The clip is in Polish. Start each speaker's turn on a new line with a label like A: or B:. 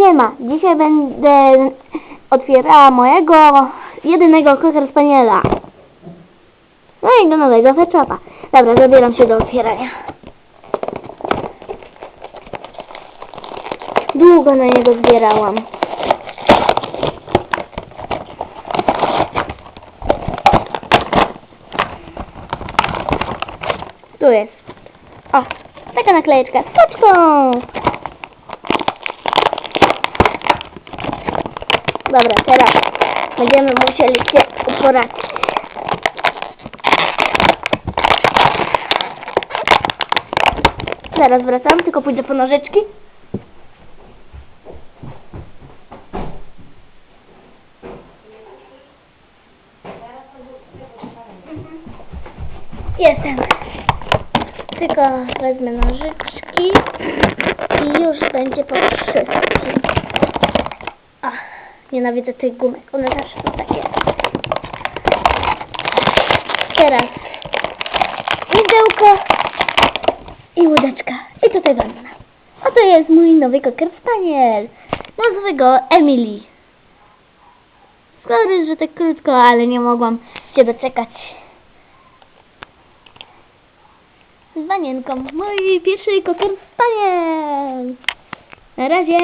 A: Siema, dzisiaj będę otwierała mojego jedynego Cocker Spaniela. No i do nowego fetchopa. Dobra, zabieram się do otwierania. Długo na niego zbierałam. Tu jest. O, taka naklejeczka z. Dobra, teraz będziemy musieli się uporać. Zaraz wracam, tylko pójdę po nożyczki. Jestem. Tylko wezmę nożyczki i już będzie po wszystkim. Nienawidzę tych gumek. One zawsze są takie. Teraz widełko i łódeczka. I tutaj wanna. A to jest mój nowy koker spaniel. Nazwę go Emily. Sorry, że tak krótko, ale nie mogłam się doczekać. Z wanienką. Mój pierwszy koker spaniel. Na razie.